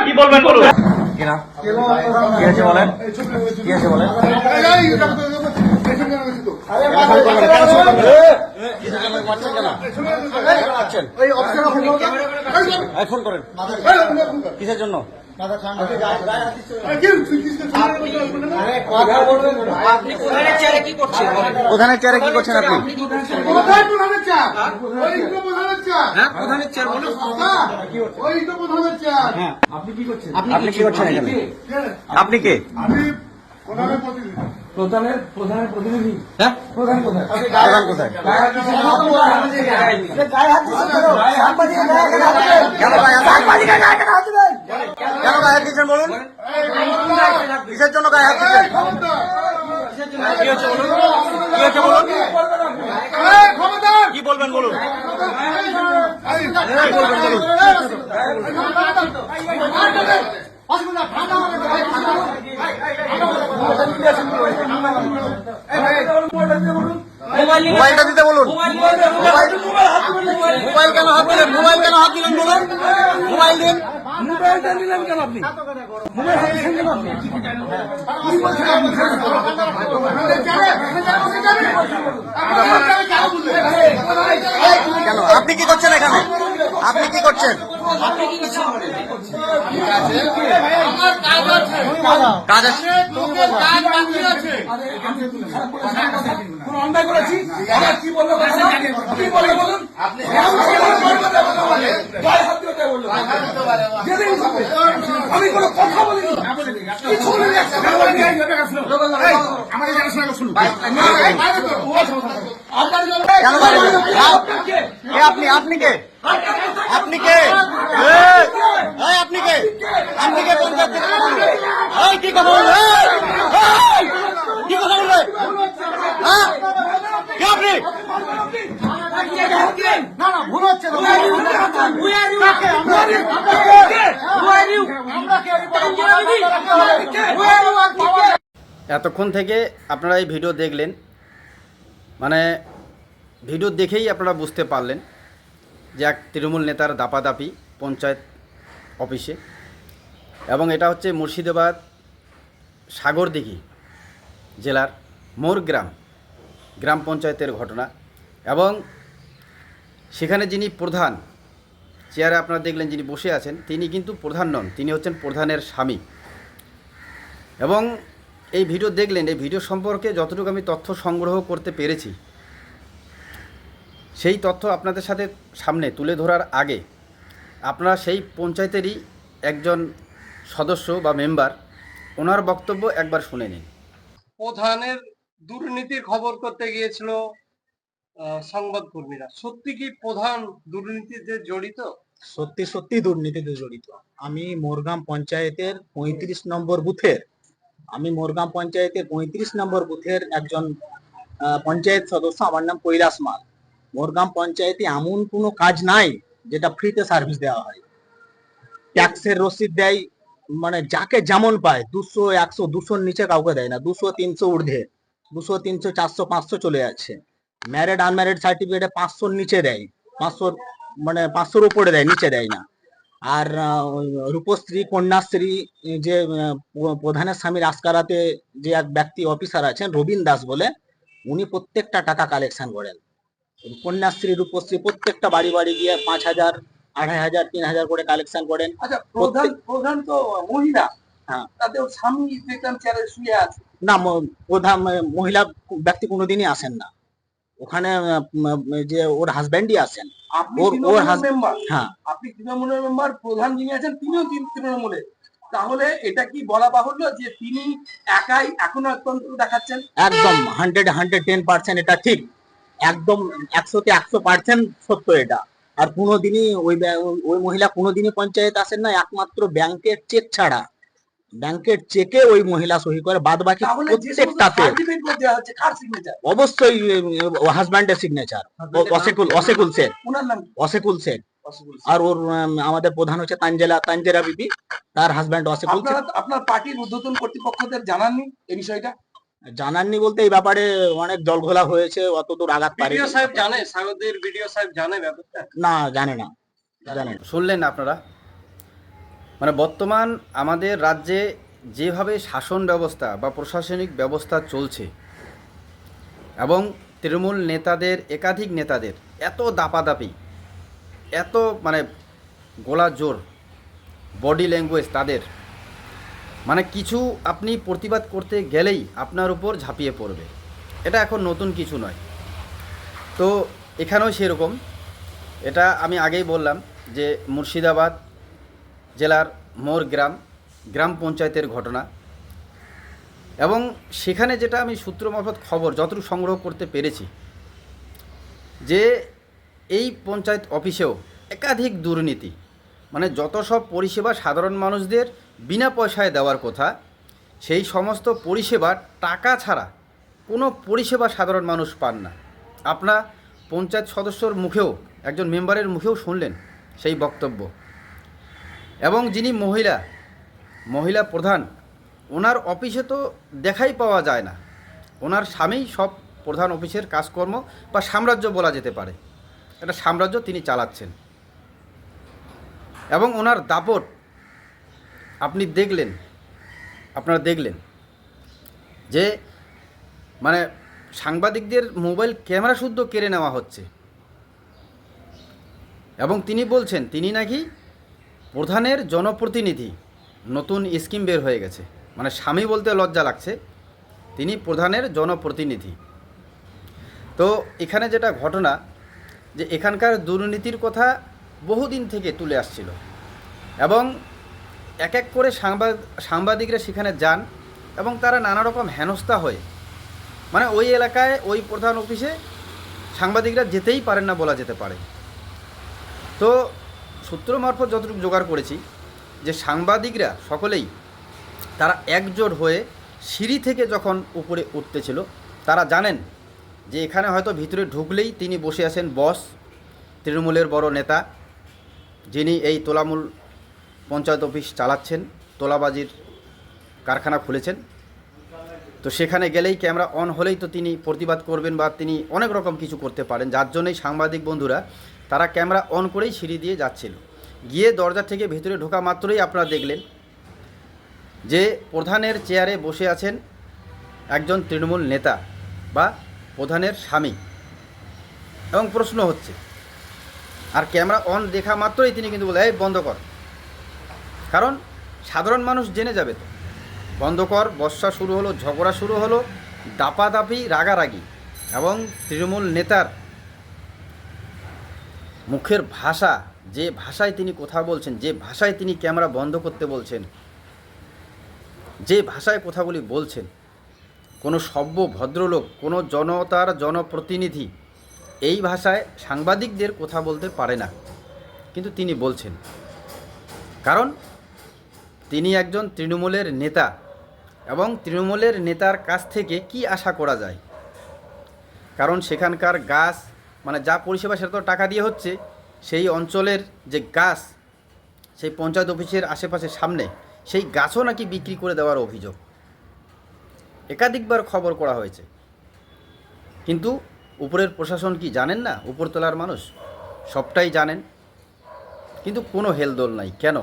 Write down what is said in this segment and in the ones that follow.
কি বলবেন বলুন? কি না কি আছে। বলেন কি আছে বলেন ফোন করেন কিসের জন্য প্রধানের চেয়ারে কি করছেন আপনি আপনি কি করছেন এখানে আপনি কে প্রধানের প্রধানের প্রতিনিধি হ্যাঁ প্রধান কোথায় প্রধান কোথায় কেন গায়ে হাত দিচ্ছেন? বলুন কিসের জন্য গায়ে হাত দিচ্ছেন কি বলবেন বলুন বলবেন বলুন মোবাইলটা দিতে বলুন মোবাইল মোবাইল কেন হাত দিলেন মোবাইল কেন হাত দিলেন বলুন মোবাইল দিন মোবাইলটা নিলেন কেন আপনি মোবাইল হাতে কেন আপনি কেন আপনি কি করছেন এখানে আপনি কি করছেন কাজ আছে। আমি কোনো কথা বলিনি কিছু বলিনি আমাকে জানাশোনা শুনুন আপনি আপনি কে আপনি কে? আপনি কে? আপনি কে? পঞ্চায়েত? কি? কথা কি হ্যাঁ? কে আপনি? এতক্ষণ থেকে আপনারা এই ভিডিও দেখলেন। মানে ভিডিও দেখেই আপনারা বুঝতে পারলেন। যে এক তৃণমূল নেতার দাপাদাপি পঞ্চায়েত অফিসে। এবং এটা হচ্ছে মুর্শিদাবাদ সাগরদিঘি জেলার মোরগ্রাম গ্রাম পঞ্চায়েতের ঘটনা। এবং সেখানে যিনি প্রধান, চেয়ারে আপনারা দেখলেন যিনি বসে আছেন, তিনি কিন্তু প্রধান নন, তিনি হচ্ছেন প্রধানের স্বামী। এবং এই ভিডিও দেখলেন, এই ভিডিও সম্পর্কে যতটুকু আমি তথ্য সংগ্রহ করতে পেরেছি সেই তথ্য আপনাদের সাথে সামনে তুলে ধরার আগে আপনারা সেই পঞ্চায়েতেরই একজন সদস্য বা মেম্বার ওনার বক্তব্য একবার শুনে নিন। প্রধানের দুর্নীতির খবর করতে গিয়েছিল আহ, সংবাদকর্মীরা। সত্যি কি প্রধান দুর্নীতিতে জড়িত? সত্যি সত্যি দুর্নীতিতে জড়িত। আমি মোরগাম পঞ্চায়েতের পঁয়ত্রিশ নম্বর বুথের আমি মোরগাম পঞ্চায়েতের পঁয়ত্রিশ নম্বর বুথের একজন পঞ্চায়েত সদস্য। আমার নাম কৈলাস মাল। মোরগাম পঞ্চায়েতে এমন কোনো কাজ নাই যেটা ফ্রিতে সার্ভিস দেওয়া হয়। ট্যাক্সের রসিদ দেয় মানে যাকে যেমন পায়, দুশো, একশো, দুশোর নিচে কাউকে দেয় না, দুশো, তিনশো ঊর্ধ্বে, দুশো, তিনশো, চারশো, পাঁচশো চলে যাচ্ছে। ম্যারিড আনম্যারিড সার্টিফিকেটে পাঁচশোর নিচে দেয়, পাঁচশোর মানে পাঁচশোর উপরে দেয়, নিচে দেয় না। আর রূপশ্রী, কন্যাশ্রী যে প্রধানের স্বামীর আসকারাতে যে এক ব্যক্তি অফিসার আছেন, রবীন দাস বলে, উনি প্রত্যেকটা টাকা কালেকশন করেন। কন্যাশ্রী রূপশ্রী প্রত্যেকটা বাড়ি বাড়ি গিয়ে পাঁচ হাজার আড়াই হাজার তিন হাজার করে কালেকশন করেন। আচ্ছা প্রধান প্রধান তো মহিলা। হ্যাঁ। তাতে স্বামী দেখলাম চেয়ারে শুয়ে আছে। না প্রধান মহিলা ব্যক্তি কোনোদিনই আসেন না। ওখানে যে ওর ওর- হ্যাঁ। আপনি তৃণমূলের মেম্বার প্রধান যিনি আছেন তিনিও তৃণ- তৃণমূলের তাহলে এটা কি বলা বাহুল্য যে তিনি একাই এখনও অত্যন্ত দেখাচ্ছেন? একদম হান্ড্রেড হান্ড্রেড টেন পার্সেন্ট এটা ঠিক। একদম একশোতে একশো পার্সেন্ট সত্য এটা। আর কোনোদিনই ওই ওই- মহিলা কোনোদিনই পঞ্চায়েত আসেন না একমাত্র ব্যাংকের চেক ছাড়া। ব্যাংকের চেকে ওই মহিলা সহি করে বাদ বাকি প্রত্যেকটাতে। অবশ্যই হাজব্যান্ডের সিগনেচার অসেকুল অসেকুল শেখ নাম অসেকুল শেখ আর ওর আমাদের প্রধান হচ্ছে তাঞ্জেলা তাঞ্জেরা বিবি। তার হাজব্যান্ড অসেকুল আপনার পার্টির ঊর্ধ্বতন কর্তৃপক্ষদের জানাননি এই বিষয়টা? জানাননি বলতে এই ব্যাপারে অনেক জলঘোলা হয়েছে অত দূর আঘাত পারে বিডিও সাহেব জানে সাগরদের বিডিও সাহেব জানে ব্যাপারটা? না জানে না জানে না। শুনলেন আপনারা? মানে বর্তমান আমাদের রাজ্যে যেভাবে শাসন ব্যবস্থা বা প্রশাসনিক ব্যবস্থা চলছে এবং তৃণমূল নেতাদের একাধিক নেতাদের এত দাপাদাপি এত মানে গোলা জোর বডি ল্যাঙ্গুয়েজ তাদের মানে কিছু আপনি প্রতিবাদ করতে গেলেই আপনার উপর ঝাঁপিয়ে পড়বে। এটা এখন নতুন কিছু নয়। তো এখানেও সেরকম। এটা আমি আগেই বললাম যে মুর্শিদাবাদ জেলার মোর গ্রাম গ্রাম পঞ্চায়েতের ঘটনা। এবং সেখানে যেটা আমি সূত্র মারফত খবর যতটুকু সংগ্রহ করতে পেরেছি, যে এই পঞ্চায়েত অফিসেও একাধিক দুর্নীতি মানে যত সব পরিষেবা সাধারণ মানুষদের বিনা পয়সায় দেওয়ার কথা, সেই সমস্ত পরিষেবা টাকা ছাড়া কোনো পরিষেবা সাধারণ মানুষ পান না। আপনার পঞ্চায়েত সদস্যর মুখেও, একজন মেম্বারের মুখেও শুনলেন সেই বক্তব্য। এবং যিনি মহিলা মহিলা প্রধান, ওনার অফিসে তো দেখাই পাওয়া যায় না। ওনার স্বামী সব প্রধান অফিসের কাজকর্ম বা সাম্রাজ্য বলা যেতে পারে। একটা সাম্রাজ্য তিনি চালাচ্ছেন। এবং ওনার দাপট, আপনি দেখলেন, আপনারা দেখলেন যে মানে সাংবাদিকদের মোবাইল ক্যামেরা শুদ্ধ কেড়ে নেওয়া হচ্ছে। এবং তিনি বলছেন, তিনি নাকি প্রধানের জনপ্রতিনিধি, নতুন স্কিম বের হয়ে গেছে। মানে স্বামী বলতে লজ্জা লাগছে, তিনি প্রধানের জনপ্রতিনিধি। তো এখানে যেটা ঘটনা, যে এখানকার দুর্নীতির কথা বহুদিন থেকে তুলে আসছিল। এবং এক এক করে সাংবাদ, সাংবাদিকরা সেখানে যান এবং তারা নানা রকম হেনস্থা হয়ে। মানে ওই এলাকায় ওই প্রধান অফিসে সাংবাদিকরা যেতেই পারেন না বলা যেতে পারে। তো সূত্র মারফত যতটুকু জোগাড় করেছি যে সাংবাদিকরা সকলেই তারা একজোট হয়ে সিঁড়ি থেকে যখন উপরে উঠতেছিল তারা জানেন যে এখানে হয়তো ভিতরে ঢুকলেই তিনি বসে আছেন বস, তৃণমূলের বড় নেতা যিনি এই তোলামূল পঞ্চায়েত অফিস চালাচ্ছেন, তোলাবাজির কারখানা খুলেছেন। তো সেখানে গেলেই ক্যামেরা অন হলেই তো তিনি প্রতিবাদ করবেন বা তিনি অনেক রকম কিছু করতে পারেন। যার জন্যই সাংবাদিক বন্ধুরা, তারা ক্যামেরা অন করেই সিঁড়ি দিয়ে যাচ্ছিল। গিয়ে দরজা থেকে ভেতরে ঢোকা মাত্রই আপনারা দেখলেন যে প্রধানের চেয়ারে বসে আছেন একজন তৃণমূল নেতা বা প্রধানের স্বামী। এবং প্রশ্ন হচ্ছে আর ক্যামেরা অন দেখা মাত্রই তিনি কিন্তু বলে, এই, বন্ধ কর। কারণ সাধারণ মানুষ জেনে যাবে তো। বন্ধ কর, বর্ষা শুরু হলো, ঝগড়া শুরু হলো, দাপাদাপি, রাগারাগি এবং তৃণমূল নেতার মুখের ভাষা, যে ভাষায় তিনি কথা বলছেন, যে ভাষায় তিনি ক্যামেরা বন্ধ করতে বলছেন, যে ভাষায় কথাগুলি বলছেন, কোনো সভ্য ভদ্রলোক, কোনো জনতার জনপ্রতিনিধি এই ভাষায় সাংবাদিকদের কথা বলতে পারে না। কিন্তু তিনি বলছেন। কারণ তিনি একজন তৃণমূলের নেতা এবং তৃণমূলের নেতার কাছ থেকে কি আশা করা যায়? কারণ সেখানকার গাছ মানে যা পরিষেবা সেটা তো টাকা দিয়ে হচ্ছে, সেই অঞ্চলের যে গাছ, সেই পঞ্চায়েত অফিসের আশেপাশে সামনে, সেই গাছও নাকি বিক্রি করে দেওয়ার অভিযোগ। একাধিকবার খবর করা হয়েছে। কিন্তু উপরের প্রশাসন কি জানেন না? উপরতলার মানুষ? সবটাই জানেন। কিন্তু কোনো হেলদোল নাই। কেন?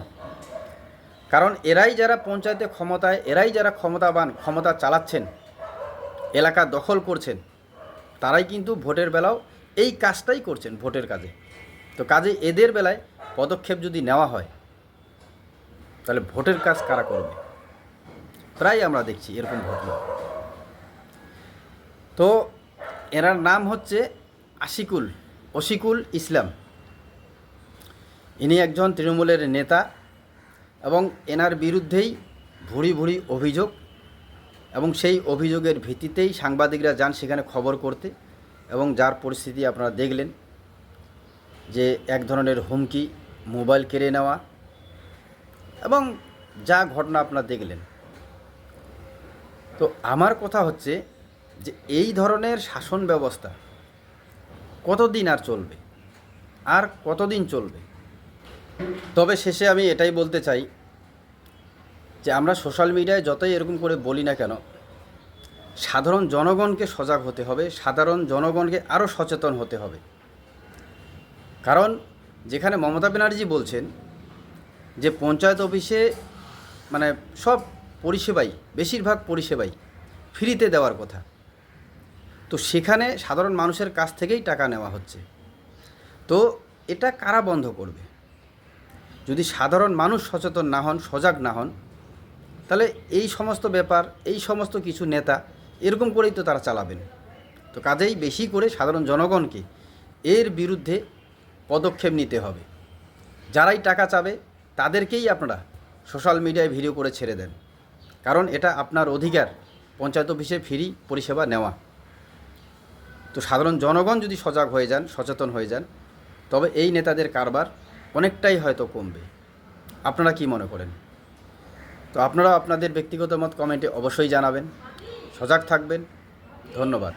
কারণ এরাই যারা পঞ্চায়েতে ক্ষমতায়, এরাই যারা ক্ষমতাবান, ক্ষমতা চালাচ্ছেন, এলাকা দখল করছেন, তারাই কিন্তু ভোটের বেলাও এই কাজটাই করছেন ভোটের কাজে। তো কাজে এদের বেলায় পদক্ষেপ যদি নেওয়া হয়, তাহলে ভোটের কাজ কারা করবে? প্রায় আমরা দেখছি এরকম ঘটনা। তো এনার নাম হচ্ছে আশিকুল, অশিকুল ইসলাম। ইনি একজন তৃণমূলের নেতা এবং এনার বিরুদ্ধেই ভুরি ভুরি অভিযোগ এবং সেই অভিযোগের ভিত্তিতেই সাংবাদিকরা যান সেখানে খবর করতে এবং যার পরিস্থিতি আপনারা দেখলেন যে এক ধরনের হুমকি, মোবাইল কেড়ে নেওয়া এবং যা ঘটনা আপনারা দেখলেন। তো আমার কথা হচ্ছে যে এই ধরনের শাসন ব্যবস্থা কতদিন আর চলবে? আর কতদিন চলবে? তবে শেষে আমি এটাই বলতে চাই যে আমরা সোশ্যাল মিডিয়ায় যতই এরকম করে বলি না কেন, সাধারণ জনগণকে সজাগ হতে হবে, সাধারণ জনগণকে আরও সচেতন হতে হবে। কারণ যেখানে মমতা ব্যানার্জি বলছেন যে পঞ্চায়েত অফিসে মানে সব পরিষেবাই, বেশিরভাগ পরিষেবাই ফ্রিতে দেওয়ার কথা। তো সেখানে সাধারণ মানুষের কাছ থেকেই টাকা নেওয়া হচ্ছে। তো এটা কারা বন্ধ করবে? যদি সাধারণ মানুষ সচেতন না হন, সজাগ না হন, তাহলে এই সমস্ত ব্যাপার, এই সমস্ত কিছু নেতা এরকম করেই তো তারা চালাবেন। তো কাজেই বেশি করে সাধারণ জনগণকে এর বিরুদ্ধে পদক্ষেপ নিতে হবে। যারাই টাকা চাবে, তাদেরকেই আপনারা সোশ্যাল মিডিয়ায় ভিডিও করে ছেড়ে দেন। কারণ এটা আপনার অধিকার, পঞ্চায়েত অফিসে ফ্রি পরিষেবা নেওয়া। তো সাধারণ জনগণ যদি সজাগ হয়ে যান, সচেতন হয়ে যান, তবে এই নেতাদের কারবার অনেকটাই হয়তো কমবে। আপনারা কি মনে করেন? তো আপনারা আপনাদের ব্যক্তিগত মত কমেন্টে অবশ্যই জানাবেন। সজাগ থাকবেন। ধন্যবাদ।